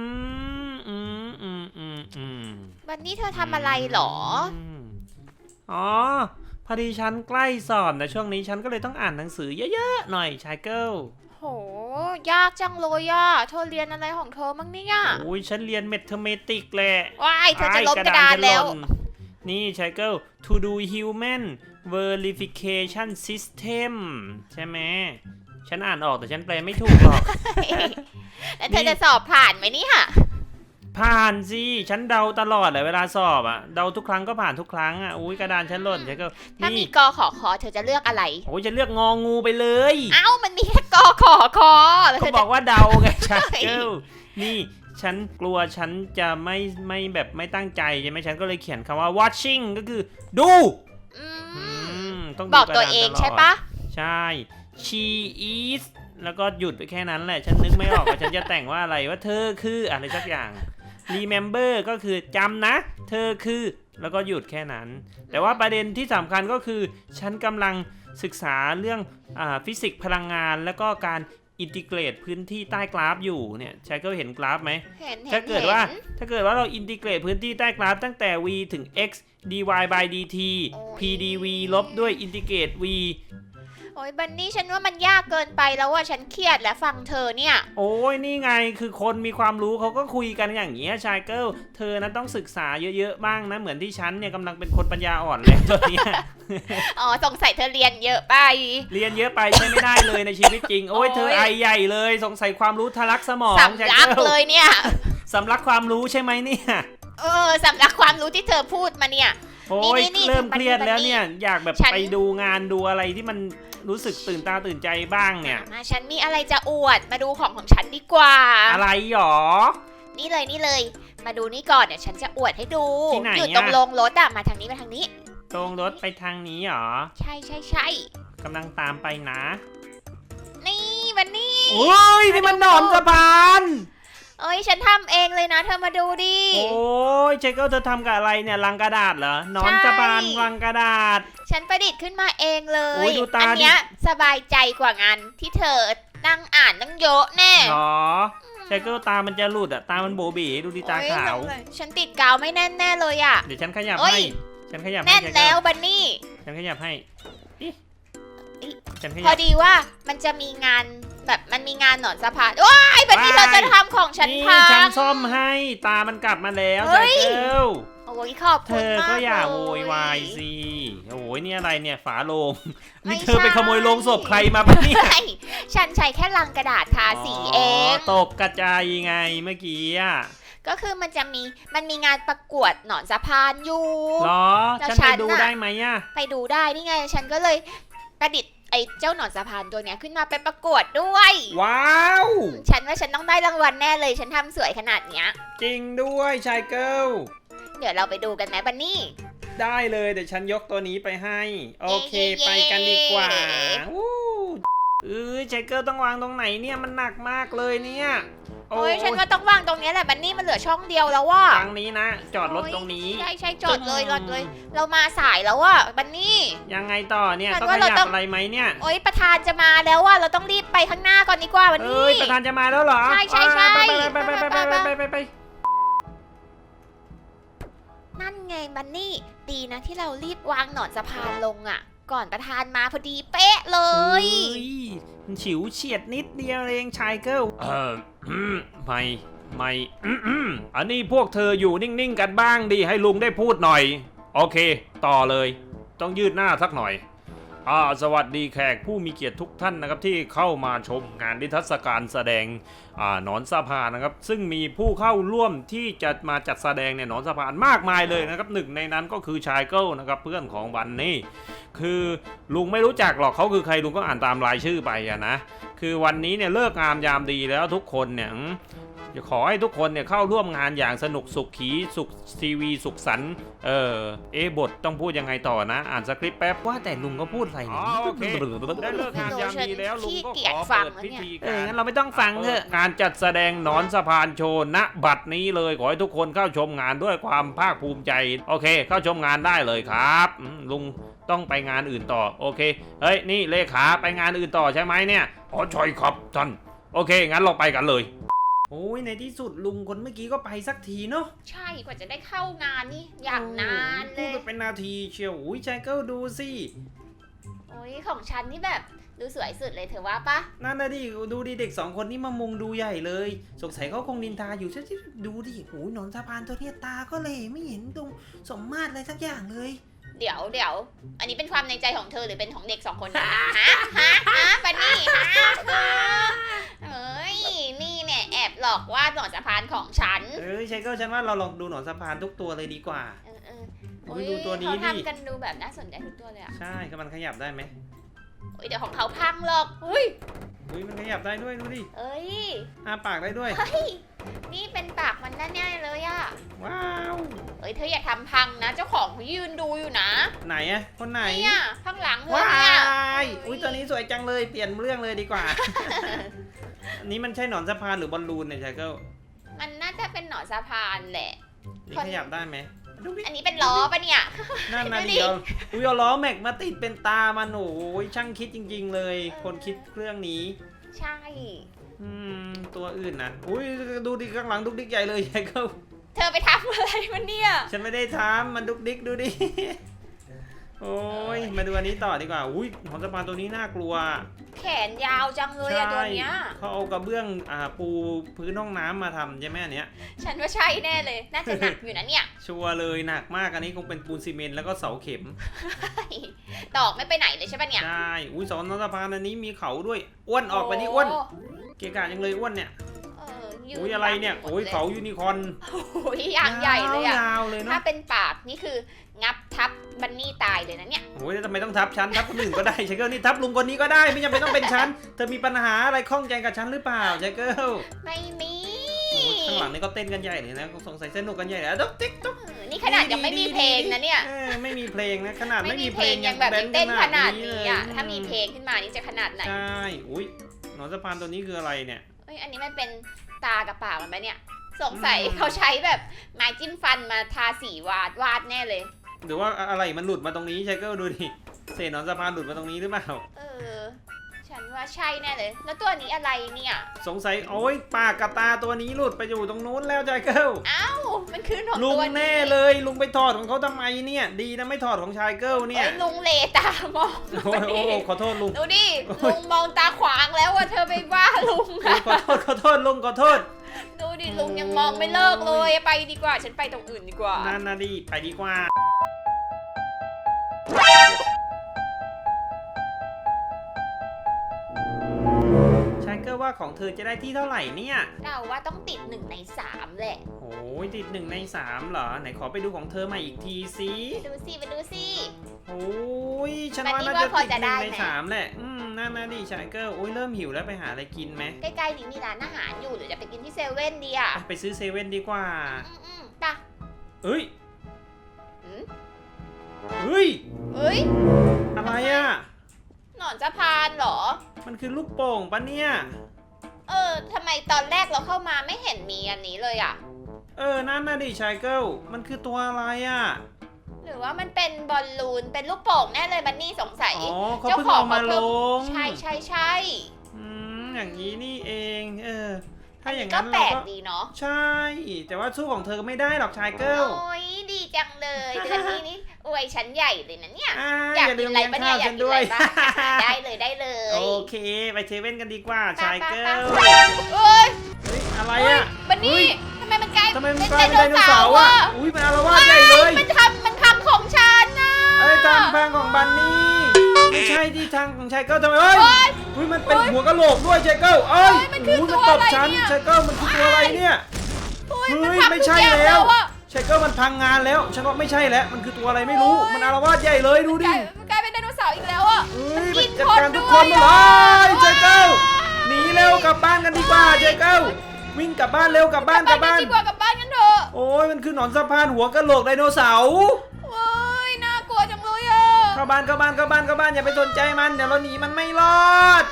อืมอืมอืมอืมอืมวันนี้เธอทำอะไรเหรอ มอ๋อ พอดีฉันใกล้สอบนะช่วงนี้ฉันก็เลยต้องอ่านหนังสือเยอะๆหน่อยชายเกิลโห ยากจังเลยอะเธอเรียนอะไรของเธอมั้งเนี่ยโอ้ยฉันเรียนเมทเมติกแหละ ว้ายเธอจะลบกระดานแล้วฉันหนนี่ชายเกิล to do human verification system ใช่ไหม ฉันอ่านออกแต่ฉันแปลไม่ถูกหรอก แล้วเธอจะสอบผ่านไหมเนี่ยผ่านสิฉันเดาตลอดเลยเวลาสอบอะเดาทุกครั้งก็ผ่านทุกครั้งอะอุ้ยกระดานฉันหล่นชายเกิลถ้ามีนี่กอขอคอเธอจะเลือกอะไร โอ้ยจะเลือกงองูไปเลยเอ้ามันมีแค่กอขอคอแล้วก็เธอบจะอกว่าเดาไงชาเฮ้ยเกิลนี่ฉันกลัวฉันจะไม่ไม่แบบไม่ตั้งใจใช่ไหมฉันก็เลยเขียนคำว่า watching ก็คือดูอือืมมต้องบดูอกกระตัวดานเองลดใช่ปะใช่ she is แล้วก็หยุดไปแค่นั้นแหละ ฉันนึกไม่ออกว่าฉันจะแต่งว่าอะไรว่าเธอคืออะไรสักอย่าง remember ก็คือจำนะ เธอคือ แล้วก็หยุดแค่นั้น แต่ว่าประเด็นที่สำคัญก็คือ ฉันกำลังศึกษาเรื่องอาฟิสิกส์พลังงาน แล้วก็การอินทิเกรตพื้นที่ใต้กราฟอยู่เนี่ยใช้ก็เห็นกราฟไหมเห็นเห็นถ้าเกิดห็นว่าถ้าเกิดว่าเราอินทิเกรตพื้นที่ใต้กราฟตั้งแต่ v ถึง x dy by dt โอ้ย pdv ลบด้วยอินทิเกรต v โอ้ยบันนี่ฉันว่ามันยากเกินไปแล้วว่าฉันเครียดและฟังเธอเนี่ย โอ้ยนี่ไงคือคนมีความรู้เขาก็คุยกันอย่างเงี้ยชายเกิลเธอนั้นต้องศึกษาเยอะๆบ้างนะ เหมือนที่ฉันเนี่ยกำลังเป็นคนปัญญาอ่อนแล้วตอนเนี้ย อ๋อสงสัยเธอเรียนเยอะไป เรียนเยอะไปใช้ไม่ได้เลยในชีวิตจริง โอ้ยโอ้ย เธอไอใหญ่เลย สงสัยความรู้ทะลักสมองสำชายลักเกิลเลยเนี่ย สำลักความรู้ใช่ไหมเนี่ย เออสำลักความรู้ที่เธอพูดมาเนี่ย โอ้ยนี่นี่เริ่มทำเครียดปฏิบัติแล้วเนี่ย อยากแบบฉัน ไปดูงานดูอะไรที่มันรู้สึกตื่นตาตื่นใจบ้างเนี่ย มาฉันมีอะไรจะอวดมาดูของของฉันดีกว่า อะไรหรอ นี่เลยนี่เลย มาดูนี่ก่อนเดี๋ยวฉันจะอวดให้ดูที่ไหนอยู่ตรงอะ โรงรถอะมาทางนี้มาทางนี้ ตรงรถไปทางนี้หรอใช่ใช่ใช่กำลังตามไปนะนี่วันนี้ โอ้ยนี่มันหนอนสะพาน เอ้ยฉันทำเองเลยนะ เธอมาดูดิ โอ้ยเจเกิลเธอทำกับอะไรเนี่ยลังกระดาษเหรอหนอนใช่สะพานลังกระดาษ ฉันประดิษฐ์ขึ้นมาเองเลโอ้ยย ดูตาอัเนี้ยสบายใจกว่างานที่เธอนั่งอ่านตั้งเยอะแน่หรอเจเกิลตามันจะหลุดอะตามันโบบีดูดีตาโอ้ยขาว ฉันติดกาวไม่แน่นแน่เลยอะเดี๋ยวฉันขยับเอ้ย ให้ ฉันขยับให้แน่นเจเกิแล้วบันนี่ ฉันขยับให้อิฉันขพยัอบดีว่ามันจะมีงาน แบบมันมีงานหนอนสะพานว้ายบันนี่เธอจะทำของฉันนี่พัฉันง ซ่อมให้ตามันกลับมาแล้วเฮ้เจยเกิลโอ้ยขอบเธคุณอมากก็อย่าเลโวยวายสิโอ้ยนี่อะไรเนี่ยฝาโลงไม่นี่เธอไปใช่ ขโมยโลงศพใครมาปะเนี่ยไม่ฉันใช้แค่ลังกระดาษทาสีเองตกกระจายไงเมื่อกี้อะก็คือมันจะมีมันมีงานประกวดหนอนสะพานอยู่เหรอแล้วฉันฉัไปนดูน่ะ ได้ไหมอะไปดูได้นี่ไงฉันก็เลยประดิษฐ์ไอ้เจ้าหนอนสะพานตัวเนี้ยขึ้นมาไปประกวดด้วย ว้าว ฉันว่าฉันต้องได้รางวัลแน่เลย ฉันทำสวยขนาดเนี้ย จริงด้วยชายเกิลเดี๋ยวเราไปดูกันไหมบันนี่ ได้เลยเดี๋ยวฉันยกตัวนี้ไปให้ โอเค เย้ ไปกันดีกว่าเย้วู้เอ้ยชายเกิลต้องวางตรงไหนเนี่ยมันหนักมากเลยเนี่ย โอ้ยฉันว่าต้องวางตรงนี้แหละบันนี่มันเหลือช่องเดียวแล้วว่าทางนี้นะ จอดรถตรงนี้ ใช่ใช่จอดเลยจอดเลย เรามาสายแล้วว่าบันนี่ ยังไงต่อเนี่ยต้องขยับอะไรไหมเนี่ย โอ้ยประธานจะมาแล้วว่าเราต้องรีบไปข้างหน้าก่อนดีกว่าบันนี่ ประธานจะมาแล้วเหรอ ใช่ใช่ใช่ไปไปไปไปไปไปไปนั่นไงบันนี่ ดีนะที่เรารีบวางหนอนสะพานลงอะ ก่อนประธานมาพอดีเป๊ะเลยเฮ้ย มันฉิวเฉียดนิดเดียวเองชายเกิลเอออืมไม่ไม่อืมอืมอันนี้พวกเธออยู่นิ่งๆกันบ้างดีให้ลุงได้พูดหน่อย โอเค ต่อเลย ต้องยืดหน้าสักหน่อย อ่าสวัสดีแขกผู้มีเกียรติทุกท่านนะครับที่เข้ามาชมงานนิทรรศการแสดงอ่าหนอนสะพานนะครับ ซึ่งมีผู้เข้าร่วมที่จะมาจัดแสดงเนี่ยหนอนสะพานมากมายเลยนะครับหนึ่งในนั้นก็คือชายเกิลนะครับเพื่อนของวันนี้คือลุงไม่รู้จักหรอกเขาคือใครลุงก็อ่านตามรายชื่อไปอะนะคือวันนี้เนี่ยเลิกงามยามดีแล้วทุกคนเนี่ย ขอให้ทุกคนเนี่ยเข้าร่วมงานอย่างสนุกสุขขีสุขทีวีสุขสันต์เออเอะบทต้องพูดยังไงต่อนะ อ่านสคริปต์แป๊บว่าแต่ลุงก็พูดอะไรเนี่ย โอเคได้เลิกงามยามดีแล้วลุงก็ขอเปิดพิธีเอองั้นเราไม่ต้องฟังเถอะ การจัดแสดงหนอนสะพานโชว์ณบัดนี้เลยขอให้ทุกคนเข้าชมงานด้วยความภาคภูมิใจ โอเค เข้าชมงานได้เลยครับอืมลุงต้องไปงานอื่นต่อโอเคเฮ้ยนี่เลขาไปงานอื่นต่อใช่ไหมเนี่ยอ๋อใช่ครับท่านโอเค งั้นเราไปกันเลย โอ้ยในที่สุดลุงคนเมื่อกี้ก็ไปสักทีเนาะใช่กว่าจะได้เข้างานนี่อย่างนานเลพูดยไปเป็นนาทีเชียวอุ้ยใจเกิลดูสิโอ้ยของฉันนี่แบบดูสวยสุดเลยเธอว่าปะนั่นนะดิดูดิเด็กสองคนนี้มามุงดูใหญ่เลย สงสัยเขาคงนินทาอยู่ใช่ดูดิโอ้ยหนอนสะพานตัวเนี้ยตาก็เลยไม่เห็นตรงสมมาตรอะไรสักอย่างเลย เดี๋ยวเดี๋ยวอันนี้เป็นความในใจของเธอหรือเป็นของเด็กสองคนนะ ฮะฮะฮะบันนี่ฮะเอ้ยนี่เนี่ยแอบ หลอกวาดหนอนสะพานของฉัน เอ้ยใจเกิลฉันว่าเราลองดูหนอนสะพานทุกตัวเลยดีกว่า เออเออโอ้ยดูตัวนี้เขาดิ ทำกันดูแบบน่าสนใจทุกตัวเลยอะใช่ก็มันขยับได้ไหมโอ้ยเดี๋ยวของเขาพังหรอกอุ้ยอุ้ยมันขยับได้ด้วยดูดิเอ้ย อ้าปากได้ด้วยเฮ้ยนี่เป็นปากมันแน่ๆเลยอะว้าวเอ้ยเธออย่าทำพังนะ เจ้าของเขายืนดูอยู่นะไหนอะคนไหนเนี่ยข้างหลังเธอว้าเนี่ยยอุ้ยตัวนี้สวยจังเลยเปลี่ยนเรื่องเลยดีกว่า อันนี้มันใช่หนอนสะพานหรือบอลลูนเนี่ยชายเกิลมันน่าจะเป็นหนอนสะพานแหละ นี่คนขยับได้ไหมดูดิอันนี้เป็นล้อปะเนี่ย นั่นนะดูดิ เดียวอุ้ยเอาล้อแม็กมาติดเป็นตามันโอ้ยช่างคิดจริง ๆ เลย คนคิดเครื่องนี้ ใช่ อืมตัวอื่นนะอุ้ยดูดิข้างหลังดุกดิกใหญ่เลยชายเกิล เธอไปทำอะไรมันเนี่ย ฉันไม่ได้ทำมันดุกดิกดูดิ โอ้ยมาดูอันนี้ต่อดีกว่า อุ้ยหนอนสะพานตัวนี้น่ากลัวแขนยาวจังเลยอะตัวเนี้ย เขาเอากระเบื้องอ่าปูพื้นห้องน้ำมาทำใช่ไหมอันเนี้ย ฉันว่าใช่แน่เลย น่าจะหนักอยู่นะเนี่ย ชัวร์เลยหนักมากอันนี้คงเป็นปูนซีเมนต์แล้วก็เสาเข็มตอกไม่ไปไหนเลยใช่ปะเนี่ยใช่ อุ้ยสอนนสะพานอันนี้มีเขาด้วย อ้วนออกไปนี่อ้วนเกะกะจังเลยอ้วนเนี่ยเออ ยืนอุ้ยอะไรเนี่ยบังหมดโอ้ยลเขายูนิคอร์นโอ้ยอย่างใหญ่เลยอะยาวๆเลยถ้าเนาะเป็นปากนี่คืองับทับบันนี่ตายเลยนะเนี่ยโอ้ยแล้วทำไมต้องทับฉันทับคนอื่นก็ได้ชายเกิลนี่ทับลุงคนนี้ก็ได้ไม่จำเป็นต้องเป็นฉันเธอมีปัญหาอะไรข้องใจกับฉันหรือเปล่าชายเกิลไม่มีโอ้ยข้างหลังนี่ก็เต้นกันใหญ่เลยนะสงสัยสนุกกันใหญ่เลยอะต๊อกติ๊กต๊อกเออนี่ขนาดยังไม่มีเพลงนะเนี่ยออไม่มีเพลงนะขนาดไม่ไม่มีมีเพเพลลงงยังแบบยังเต้นขนาดนี้อะเลยถ้ามีเพลงขึ้นมานี่จะขนาดไหนใช่อุ้ยหนอนสะพานตัวนี้คืออะไรเนี่ยเอ้ยอันนี้มันเป็น ตากับปากมันไหมเนี่ย สงสัยอืมเขาใช้แบบไม้จิ้มฟันมาทาสีวาดวาดแน่เลย หรือว่าอะไรมันหลุดมาตรงนี้ใช่ก็ดูดิเศษหนอนสะพานหลุดมาตรงนี้หรือเปล่า เออ ฉันว่าใช่แน่เลย แล้วตัวนี้อะไรเนี่ย สงสัยโอ้ยปากกับตาตัวนี้หลุดไปอยู่ตรงนู้นแล้วใจเกิลเอ้า มันคือของลุงตัวนี้แน่เลย ลุงไปถอดของเขาทำไมเนี่ย ดีนะไม่ถอดของชายเกิลเนี่ย เอ้ยลุงเลตามองโอ้ยโอ้โหขอโทษลุง ดูดิ โอ้ยลุงมองตาขวางแล้วว่าเธอไปว่าลุงโอ้ยขอโทษขอโทษลุงขอโทษ ดูดิลุงยังมองไม่เลิกเลย ไปดีกว่า ฉันไปตรงอื่นดีกว่า นั่นนะดีไปดีกว่า ชายเกิลว่าของเธอจะได้ที่เท่าไหร่เนี่ยเราว่าต้องติดหนึ่งในสามแหละ โอ้ยติดหนึ่งในสามเหรอ ไหนขอไปดูของเธอมาอีกทีสิไปดูสิไปดูสิ โอ้ยฉันแบบว่านี้น่าจะว่าพอติดจะหได้นึ่งในไหมสามแหละ อืมนั่นนะดิชายเกิลโอ้ยเริ่มหิวแล้วไปหาอะไรกินไหมใกล้ๆนี้มีร้านอาหารอยู่หรือจะไปกินที่เซเว่นดีอะไปซื้อเซเว่นดีกว่า อืมอืมๆไปะเอ้ยอืมเฮ้ยเฮ้ย อะไรอะ หนอนสะพานเหรอ มันคือลูกโป่งปะเนี่ย เออทำไมตอนแรกเราเข้ามาไม่เห็นมีอันนี้เลยอะ เออ นั่นนะดิชายเกิลมันคือตัวอะไรอะ หรือว่ามันเป็นบอลลูนเป็นลูกโป่งแน่เลยบันนี่สงสัย อ๋อเขาเจ้าเพิ่งของเอามาเขาลเพิ่งงใช่ใช่ใช่อืมอย่างนี้นี่เอง เออ ถ้าอย่างก็นั้นแปลเรากก็ดีเนาะใช่ แต่ว่าสู้ของเธอไม่ได้หรอกชายเกิล โอ้ยดีจังเลยเดือนนี้นี่อวยฉันใหญ่เลยนะเนี่ย อ่าอยากอย่าลืกินมอะไรเลี้ยงปะเนี่ข้าวยอยาฉักนกินด้อะวไรย บ้างได้เลยได้เลยโอเค ไปเซเว่นกันดีกว่าชายเกิลไปๆเอ้ยเฮ้ยอะไรเฮ้ยอะ บันนี่เฮ้ยทำไมมันกลายทำไมมันเป็นกลายเป็นไดโนเสาร์อะ อุ้ยมันอารวาสใหญ่เลยมันทำมันทำ ช่ที่ทางของชายเกิลทำไมเอ้ยโอ๊ยอุ้ยมันเป็นหัวกะโหลกด้วยชายเกิลเอ้ยเฮ้ยมันคือโยตัวตบอะไรฉันเนี่ยชายเกิลมันคือตัวอะไรเนี่ยโอ๊ยเฮ้ยนทำไม่ใช่ทุกอย่างแล้วอะชายเกิลมันพังงานแล้วฉันว่าไม่ใช่แล้วมันคือตัวอะไรไม่รู้โอ๊ยมันอารวาสใหญ่เลยดูกดิลายมันกลายเป็นไดโนเสาร์อีกแล้วอะเฮ้ยกิมันนจัดคนการทุกด้ควนยเลอะยชายเกิลหนีเร็วกลับบ้านกันดีกว่าชายเกิลวิ่งกลับบ้านเร็วกลับบ้านกลับบ้านดีกว่ากลับบ้านกันเถอะโอ้ยมันคือหนอนสะพานหัวกะโหลกไดโนเสาร์ เลยอะเข้าบ้านเข้าบ้านเข้าบ้านเข้าบ้านอย่าไปสนใจมันเดี๋ยวเราหนีมันไม่รอด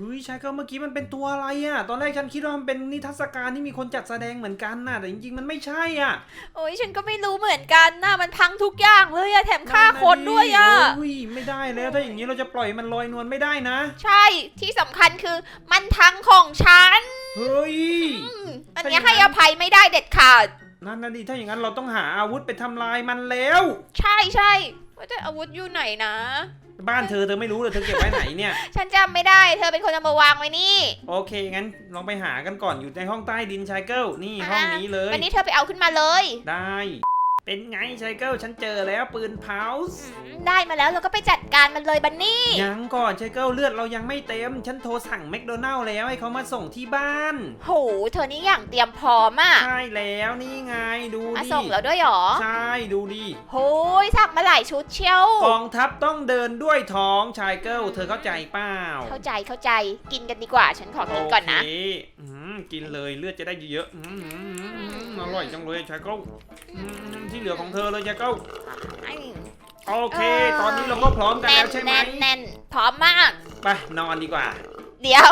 เฮ้ยชายเกิลเมื่อกี้มันเป็นตัวอะไรอะ ตอนแรกฉันคิดว่ามันเป็นนิทรรศการที่มีคนจัดแสดงเหมือนกันน่ะ แต่จริงๆมันไม่ใช่อะโอ้ยฉันก็ไม่รู้เหมือนกันนะมันพังทุกอย่างเลยอะแถมฆ่าคนด้วยอะโอ้ยไม่ได้แล้วถ้าอย่างนี้เราจะปล่อยมันลอยนวลไม่ได้นะ ใช่ที่สำคัญคือมันทั้งของฉันเเฮ้ยอืมอันเนี้ยให้อภัยไม่ได้เด็ดขาดนั่นนะดิถ้าอย่างนั้นเราต้องหาอาวุธไปทำลายมันแล้ว ใช่ใช่ ว่าแต่อาวุธอยู่ไหนนะ บ้านเธอเธอไม่รู้เลยเธอเก็บไว้ไหนเนี่ย ฉันจำไม่ได้ เธอเป็นคนเอามาวางไว้นี่ โอเคงั้นลองไปหากันก่อนอยู่ในห้องใต้ดินชายเกิลนี่ห้องนี้เลย วันนี้เธอไปเอาขึ้นมาเลย ได้ เป็นไงชายเกิลฉันเจอแล้วปืนเผาส์อืมได้มาแล้วเราก็ไปจัดการมันเลยบันนี่ ยังก่อนชายเกิลเลือดเรายังไม่เต็ม ฉันโทรสั่งแมคโดนัลล์แล้วให้เขามาส่งที่บ้าน โห เธอนี่อย่างเตรียมพร้อมอะใช่แล้วนี่ไงดูมาดิส่งแล้วด้วยเหรอ ใช่ดูดิโหยสักมาหลายชุดเชียว กองทัพต้องเดินด้วยท้องชายเกิลเธอเข้าใจเปล่าเข้าใจเข้าใจกินกันดีกว่า ฉันขอกินก่อนนะโเคอืมกินเลยเลือดจะได้เยอะๆอืมอืมอืมอืมอร่อยจังเลยชายเกิลอืม ที่เหลือของเธอเลยชายเกิลโอเค ตอนนี้เราก็พร้อมกันแน่แล้นวใช่ไหมแน่นแน่นพร้อมมาก ไปนอนดีกว่า เดี๋ยว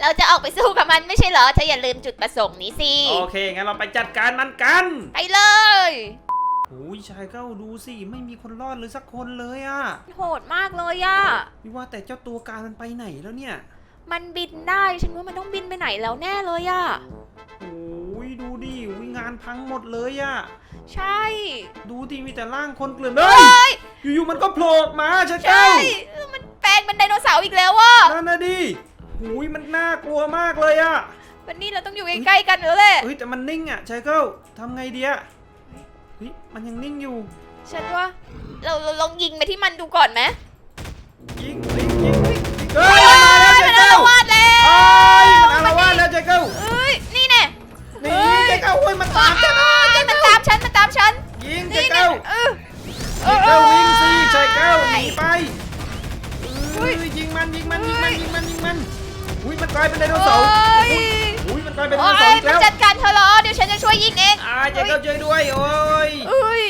เราจะออกไปสู้กับมันไม่ใช่เหรอเธออย่าลืมจุดประสงค์นี้สิ โอเค งั้นเราไปจัดการมันกัน ไปเลยโอ้ยชายเก้าดูสิ ไม่มีคนรอดเลยสักคนเลยอะโหดมากเลยอะพี่ว่าแต่เจ้าตัวการมันไปไหนแล้วเนี่ย มันบินได้ฉันว่ามันต้องบินไปไหนแล้วแน่เลยอะโอ้ยดูดิวิงาน พังหมดเลยอะใช่ ดูดิมีแต่ร่างคนเกลื่อนเลย อยู่ๆมันก็โผล่ออกมาชายใช่เก้ามันแปลงเป็นไดโนเสาร์อีกแล้วอะนั่นนะดิหูยมันน่ากลัวมากเลยอะวันนี้เราต้องอยู่ใกล้ๆกันแล้วแหละเฮ้ยแต่มันนิ่งอะชายเก้าทำไงดีอะเฮ้ยมันยังนิ่งอยู่ ฉันว่าเราเราลองยิงไปที่มันดูก่อนไหมยิงยิงยิงยิงเฮ้ย เก้าโอ้ยมันตามฉันเอ้ยมันตามฉันมันตามฉันยิงชานี่ยแน่เก้าเออชายเก้าวิ่งสิชายเก้าหนีไปเฮ้ยเอ้ยยิงมันยิงมันยิงมันยิงมันยิงมันอุ้ยมันกลายเป็นไดโนโอ้เสาร์ยอุ้ยมันกลายเป็นไดโอ้โนเสาร์ยอีกมันแล้วจัดการเธอเหรอเดี๋ยวฉันจะช่วยยิงเองอ่าชายเก้าช่วยด้วยโอ้ยเอ้ย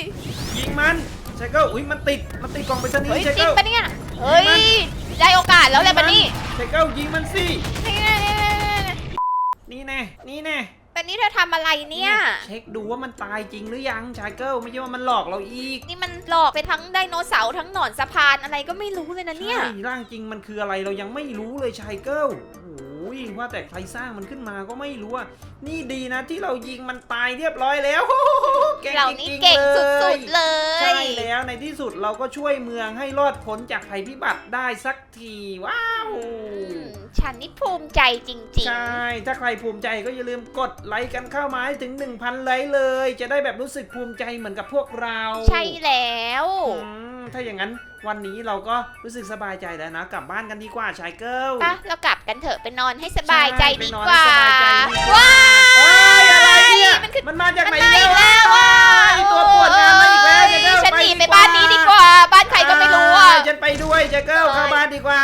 ยิงมันชายเก้าอุ้ยมันติดมันติดกล่องไปรษณีเฮ้ยย์ชายจริงเก้าปะเนี่ยเฮ้ยได้โอกาสแล้วแหละบันนี่ชายเก้ายิงมันสินี่แน่นี่แน่ นี่แน่บันนี่เธอทำอะไรเนี่ย เช็คดูว่ามันตายจริงหรือยังชายเก้าไม่ใช่ว่ามันหลอกเราอีกนี่มันหลอกไปทั้งไดโนเสาร์ทั้งหนอนสะพานอะไรก็ไม่รู้เลยนะเนี่ย ใช่ร่างจริงมันคืออะไรเรายังไม่รู้เลยชายเกิลโอ้ยว่าแต่ใครสร้างมันขึ้นมาก็ไม่รู้อะนี่ดีนะที่เรายิงมันตายเรียบร้อยแล้ว เก่งเราจนี่ริงๆเก่งเลสุยดๆเลยใช่แล้วในที่สุดเราก็ช่วยเมืองให้รอดพ้นจากภัยพิบัติได้สักทีว้าว อืม ฉันนี่ภูมิใจจริง ใช่ ถ้าใครภูมิใจก็อย่าลืมกดไลค์กันเข้ามาให้ถึง 1,000 ไลค์เลย จะได้แบบรู้สึกภูมิใจเหมือนกับพวกเราๆ ใช่แล้ว อืมถ้าอย่างนั้นวันนี้เราก็รู้สึกสบายใจแล้วนะ กลับบ้านกันดีกว่าชายเกิลปะเรากลับกันเถอะไปนอนให้สบายใจใช่ดีไปนอนกว่าให้สบายใจดีกว่าว้าเอ้ยอะไรเนี่ย มันคือ มันมาจากมันไหนมาอีกแล้แล้วววะอะไอ้ตัวปวดงานมาอีกแล้วโยเจ๊เกิลฉันหนีไปไปดีกว่าบ้านนี้ดีกว่า บ้านใครก็ไม่รู้อะเยฉันไปด้วยชายเกิลเอ้ยเข้าบ้านดีกว่า